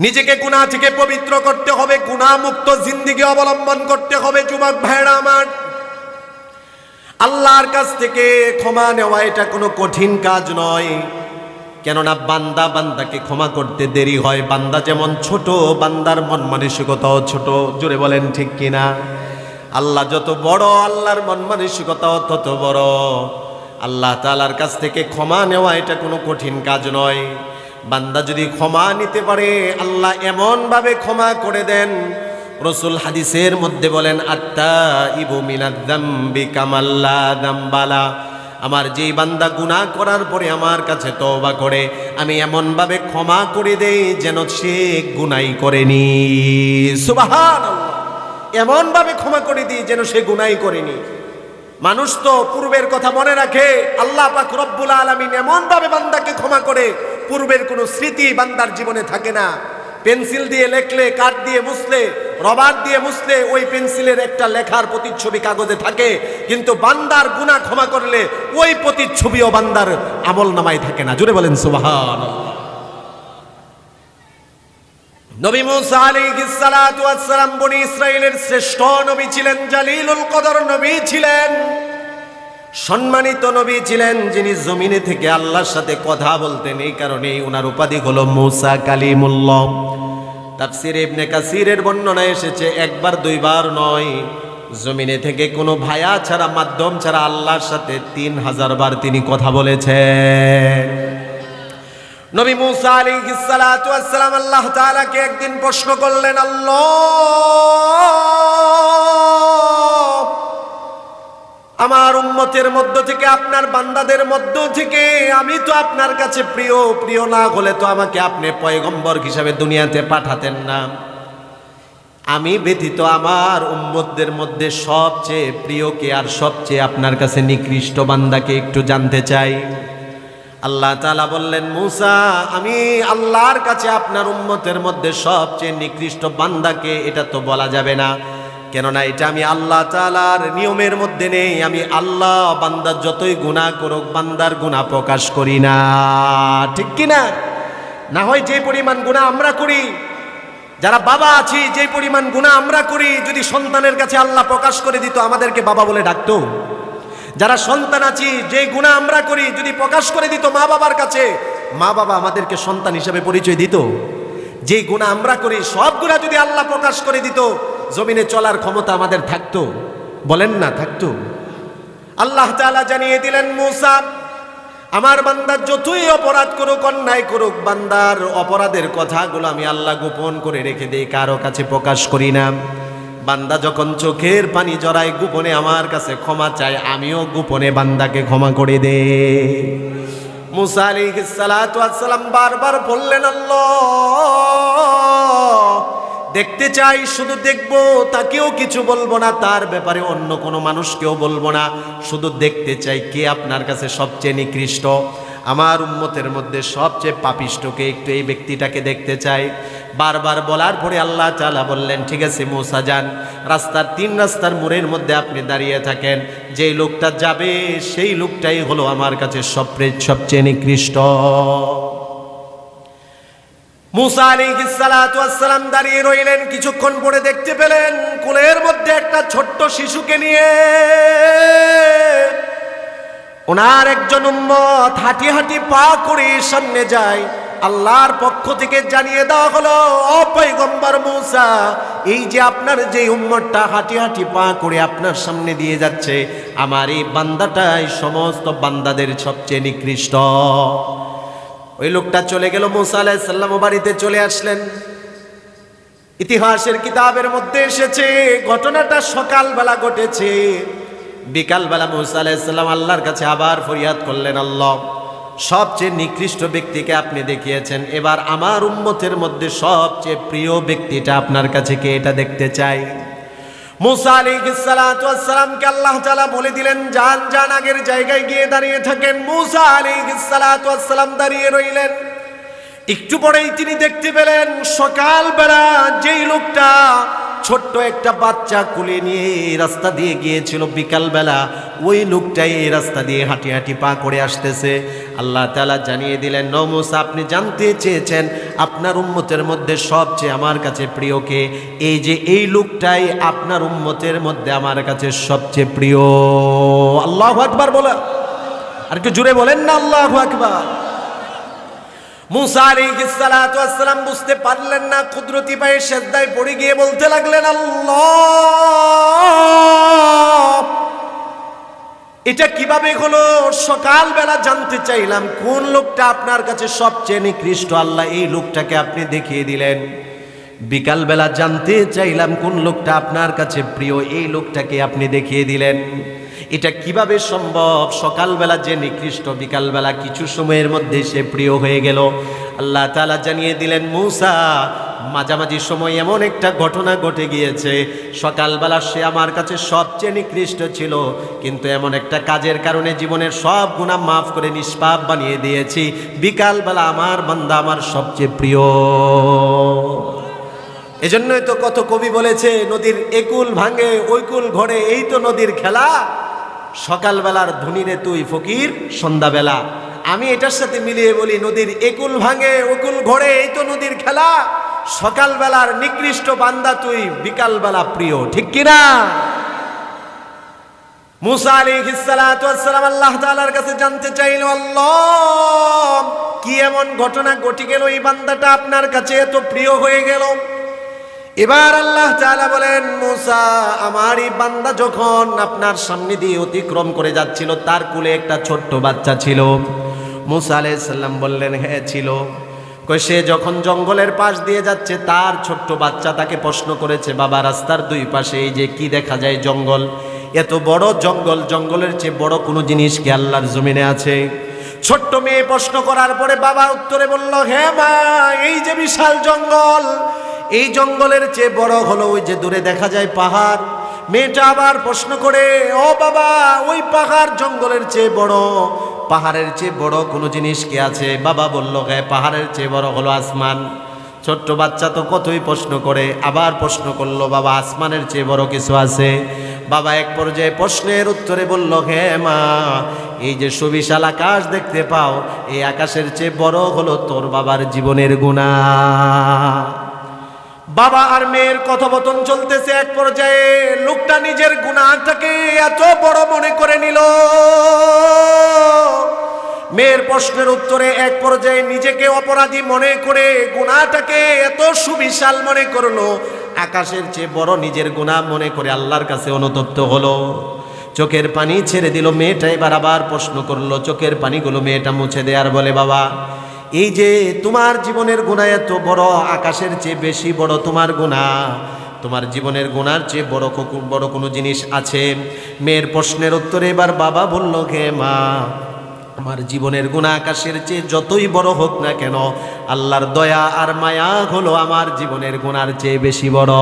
নিজেকে গুণা থেকে পবিত্র করতে হবে, গুণামুক্ত জিন্দিগি অবলম্বন করতে হবে, যুবক ভাইরা আমার। আল্লাহর কাছ থেকে ক্ষমা নেওয়া এটা কোনো কঠিন কাজ নয়। কেননা বান্দা বান্দাকে ক্ষমা করতে দেরি হয়। বান্দা যেমন ছোট, বান্দার মন মানসিকতাও ছোট। জোরে বলেন ঠিক কিনা? আল্লাহ যত বড়, আল্লাহর মন মানসিকতাও তত বড়। আল্লাহ তালার কাছ থেকে ক্ষমা নেওয়া এটা কোনো কঠিন কাজ নয়। বান্দা যদি ক্ষমা নিতে পারে, আল্লাহ এমনভাবে ক্ষমা করে দেন। রসুল হাদিসের মধ্যে বলেন আত্মা ইবু মিনাদ্দাম্বি কামাল্লা দাম্বালা। আমার যেই বান্দা গুনাহ করার পরে আমার কাছে তওবা করে, আমি এমনভাবে ক্ষমা করে দেই যেন সে গুনাই করেনি। সুবাহান এমনভাবে ক্ষমা করে দিই যেন সে গুনাই করেনি। মানুষ তো পূর্বের কথা মনে রাখে, আল্লাহ পাক রব্বুল আলামিন এমনভাবে বান্দাকে ক্ষমা করে পূর্বের কোনো স্মৃতি বান্দার জীবনে থাকে না। পেন্সিল দিয়ে লেখলে, কাঠ দিয়ে মুছলে, রবার দিয়ে মুছলে ওই পেন্সিলের একটা লেখার প্রতিচ্ছবি কাগজে থাকে। কিন্তু বান্দার গুনাহ ক্ষমা করলে ওই প্রতিচ্ছবিও বান্দার আমল নামায় থাকে না। জুড়ে বলেন সুবহান নবী মুসা আলাইহিস সালাতু সালাম বনি ইসরাইলের শ্রেষ্ঠ নবী ছিলেন, জালিলুল কদর নবী ছিলেন। সম্মানিত নবী ছিলেন যিনি জমিনে থেকে আল্লাহর সাথে কথা বলতেন। এই কারণে ওনার উপাধি হলো মৌসা কালিমুল্লাহ। তাফসির ইবনে কাসিরের বর্ণনা এসেছে, একবার দুইবার নয়। জমিনে থেকে কোনো ভায়া ছাড়া, মাধ্যম ছাড়া আল্লাহর সাথে তিন হাজার বার তিনি কথা বলেছেন। নবী মুসা আলাইহিস সালাতু ওয়াস সালাম আল্লাহ তাআলাকে একদিন প্রশ্ন করলেন, আল্লাহ! আমার উম্মতের মধ্য থেকে, আপনার বান্দাদের মধ্য থেকে, আমি তো আপনার কাছে প্রিয় প্রিয় না হলে তো আমাকে আপনি পয়গম্বর হিসাবে দুনিয়াতে পাঠাতেন না। আমি ব্যতীত আমার উম্মতদের মধ্যে সবচেয়ে প্রিয়কে আর সবচেয়ে আপনার কাছে নিকৃষ্ট বান্দাকে একটু জানতে চাই। আল্লাহ তালা বললেন, মুসা, আমি আল্লাহর কাছে আপনার উম্মতের মধ্যে সবচেয়ে নিকৃষ্ট বান্দাকে, এটা তো বলা যাবে না। কেননা এটা আমি আল্লাহ তালার নিয়মের মধ্যে নেই। আমি আল্লাহ বান্দার যতই গুণা করুক, বান্দার গুণা প্রকাশ করি না। ঠিক কি না? না হয় যে পরিমাণ গুণা আমরা করি, যারা বাবা আছি, যে পরিমাণ গুণা আমরা করি, যদি সন্তানের কাছে আল্লাহ প্রকাশ করে দিত, আমাদেরকে বাবা বলে ডাকতো। যারা সন্তান আছি, যে গুণা আমরা করি, যদি প্রকাশ করে দিত মা বাবার কাছে, মা বাবা আমাদেরকে সন্তান হিসেবে পরিচয় দিত। যে গুণা আমরা করি, সব গুণা যদি আল্লাহ প্রকাশ করে দিত জমিনে চলার ক্ষমতা আমাদের থাকতো। বলেন না, থাকতো। আল্লাহ তাআলা জানিয়ে দিলেন, মুসা, আমার বান্দার যতই অপরাধ করুক, অন্যায় করুক, বান্দার অপরাধের কথাগুলো আমি আল্লাহ গোপন করে রেখে দিই, কারও কাছে প্রকাশ করি না। বান্দা যখন চোখের পানি জড়ায়, গোপনে আমার কাছে ক্ষমা চায়, আমিও গোপনে বান্দাকে ক্ষমা করে দে মুসা সালাতু সালাম বারবার বললেন, আল্লাহ দেখতে চাই, শুধু দেখব, তাকেও কিছু বলব না, তার ব্যাপারে অন্য কোনো মানুষকেও বলব না। শুধু দেখতে চাই কে আপনার কাছে সবচেয়ে নিকৃষ্ট। আমার উম্মতের মধ্যে সবচেয়ে পাপিষ্টকে একটু এই ব্যক্তিটাকে দেখতে চাই। বারবার বলার পরে আল্লাহ চালা বললেন, ঠিক আছে মোসা যান, রাস্তার তিন রাস্তার মোড়ের মধ্যে আপনি দাঁড়িয়ে থাকেন। যেই লোকটা যাবে, সেই লোকটাই হলো আমার কাছে সবচেয়ে সবচেয়ে নিকৃষ্ট। মুসা আলাইহিস সালাতু ওয়াস সালাম দাঁড়িয়ে রইলেন, কিছুক্ষণ পরে দেখতে পেলেন কোলের মধ্যে একটা ছোট্ট শিশুকে নিয়ে। ওনার একজন উম্মত হাঁটি হাঁটি পা করে সামনে যায়। আল্লাহর পক্ষ থেকে জানিয়ে দেওয়া হলো অপৈগম্বর মুসা, এই যে আপনার যে উম্মতটা হাঁটি হাঁটি পা করে আপনার সামনে দিয়ে যাচ্ছে, আমার এই বান্দাটাই সমস্ত বান্দাদের সবচেয়ে নিকৃষ্ট। ওই লোকটা চলে গেল, মুসা আলাইসাল্লাম বাড়িতে চলে আসলেন। ইতিহাসের কিতাবের মধ্যে এসেছে, ঘটনাটা সকালবেলা ঘটেছে। বিকালবেলা মুসা আলাইসাল্লাম আল্লাহর কাছে আবার ফরিয়াদ করলেন, আল্লাহ, সবচেয়ে নিকৃষ্ট ব্যক্তিকে আপনি দেখিয়েছেন। এবার আমার উম্মতের মধ্যে সবচেয়ে প্রিয় ব্যক্তিটা আপনার কাছে কে? এটা দেখতে চাই। মুসা আল্লাহ বলে দিলেন, যান যান, আগের জায়গায় গিয়ে দাঁড়িয়ে থাকেন। মুসা দাঁড়িয়ে রইলেন। একটু পরেই তিনি দেখতে পেলেন, সকালবেলা যেই লোকটা ছোট্ট একটা বাচ্চা কুলে নিয়ে রাস্তা দিয়ে গিয়েছিল বিকালবেলা। ওই লোকটাই এই রাস্তা দিয়ে হাঁটি হাঁটি পা করে আসতেছে। আল্লাহ তালা জানিয়ে দিলেন নমুস আপনি জানতে চেয়েছেন আপনার উম্মতের মধ্যে সবচেয়ে আমার কাছে প্রিয়কে এই যে এই লোকটাই আপনার উম্মতের মধ্যে আমার কাছে সবচেয়ে প্রিয়। আল্লাহ আকবার বলে আর একটু জুড়ে বলেন না, আল্লাহ আকবার। মুসা ওয়াসসালাম বুঝতে পারলেন না, কুদরতি পায়ে সেজদায় পড়ে গিয়ে বলতে লাগলেন, আল্লাহ! এটা কীভাবে হলো? সকালবেলা জানতে চাইলাম, কোন লোকটা আপনার কাছে সবচেয়ে নিকৃষ্ট? আল্লাহ, এই লোকটাকে আপনি দেখিয়ে দিলেন। বিকালবেলা জানতে চাইলাম, কোন লোকটা আপনার কাছে প্রিয়? এই লোকটাকে আপনি দেখিয়ে দিলেন। এটা কীভাবে সম্ভব? সকালবেলা যে নিকৃষ্ট, বিকালবেলা কিছু সময়ের মধ্যে সে প্রিয় হয়ে গেল। আল্লাহ তাআলা জানিয়ে দিলেন, মৌসা, মাঝামাঝি সময় এমন একটা ঘটনা ঘটে গিয়েছে। সকালবেলা সে আমার কাছে সবচেয়ে নিকৃষ্ট ছিল, কিন্তু এমন একটা কাজের কারণে জীবনের সব গুণা মাফ করে নিষ্পাপ বানিয়ে দিয়েছি। বিকালবেলা আমার বান্দা আমার সবচেয়ে প্রিয়। এজন্যই তো কত কবি বলেছে, নদীর একুল ভাঙে ওইকুল ঘরে, এই তো নদীর খেলা। সকালবেলার ধনীরে তুই ফকির, সন্ধ্যাবেলা। আমি এটার সাথে মিলিয়ে বলি, নদীর একুল ভাঙে ওকুল ঘরে, এই তো নদীর খেলা। সকালবেলার নিকৃষ্ট বান্দা তুই, বিকালবেলা প্রিয়, ঠিক কিনা? আল্লাহ কাছে জানতে চাইল কি এমন ঘটনা ঘটে গেল এই বান্দাটা আপনার কাছে এত প্রিয় হয়ে গেল? এবার আল্লাহ তাআলা বলেন, মুসা, আমার বান্দা যখন আপনার সামনে দিয়ে অতিক্রম করে যাচ্ছিল, তার কুলে একটা ছোট্ট বাচ্চা ছিল। মুসা আলাইহিস সালাম বললেন হ্যাঁ ছিল। সে যখন জঙ্গলের পাশ দিয়ে যাচ্ছে, তার ছোট্ট বাচ্চা তাকে প্রশ্ন করেছে, বাবা, রাস্তার দুই পাশে এই যে কি দেখা যায় জঙ্গল? এত বড় জঙ্গল, জঙ্গলের চেয়ে বড় কোনো জিনিস কি আল্লাহর জমিনে আছে? ছোট্ট মেয়ে প্রশ্ন করার পরে বাবা উত্তরে বলল হ্যাঁ মা, এই যে বিশাল জঙ্গল এই জঙ্গলের চেয়ে বড় হলো ওই যে দূরে দেখা যায় পাহাড়। মেয়েটা আবার প্রশ্ন করে, ও বাবা, ওই পাহাড় জঙ্গলের চেয়ে বড়, পাহাড়ের চেয়ে বড় কোনো জিনিস কি আছে? বাবা বলল হ্যাঁ পাহাড়ের চেয়ে বড় হলো আসমান। ছোট্ট বাচ্চা তো কতই প্রশ্ন করে, আবার প্রশ্ন করল, বাবা, আসমানের চেয়ে বড় কিছু আছে? বাবা এক পর্যায়ে প্রশ্নের উত্তরে বলল হে মা, এই যে সুবিশাল আকাশ দেখতে পাও, এই আকাশের চেয়ে বড় হলো তোর বাবার জীবনের গুণা। বাবা আর মেয়ের কথোপকথন চলতেছে এক পর্যায়ে। লোকটা নিজের গুণাটাকে এত বড় মনে করে নিল। মেয়ের প্রশ্নের উত্তরে এক পর্যায়ে নিজেকে অপরাধী মনে করে গুণাটাকে এত সুবিশাল মনে করল। আকাশের চেয়ে বড় নিজের গুণা মনে করে আল্লাহর কাছে অনুতপ্ত হলো। চোখের পানি ছেড়ে দিল মেয়েটা, এবার আবার প্রশ্ন করল, চোখের পানিগুলো মেয়েটা মুছে দেয়ার বলে, বাবা এই যে তোমার জীবনের গুণা এত বড়, আকাশের চেয়ে বেশি বড় তোমার গুণা। তোমার জীবনের গুণার চেয়ে বড় কো- বড় কোনো জিনিস আছে? মেয়ের প্রশ্নের উত্তরে এবার বাবা বলল হে মা, আমার জীবনের গুণা আকাশের চেয়ে যতই বড় হোক না কেন, আল্লাহর দয়া আর মায়া হলো আমার জীবনের গুণার চেয়ে বেশি বড়।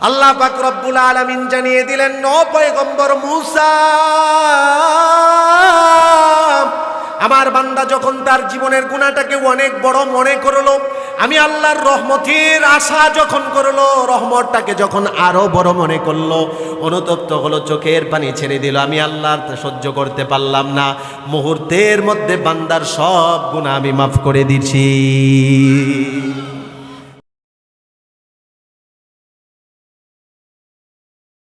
আল্লাহ পাক রব্বুল আলামিন জানিয়ে দিলেন ন পয়গম্বর মুসা আমার বান্দা যখন তার জীবনের গুণাটাকে অনেক বড় মনে করল, আমি আল্লাহর রহমতের আশা যখন করল, রহমতটাকে যখন আরও বড় মনে করল, অনুতপ্ত হলো, চোখের পানি ছেড়ে দিল। আমি আল্লাহর সহ্য করতে পারলাম না। মুহূর্তের মধ্যে বান্দার সব গুণা আমি মাফ করে দিছি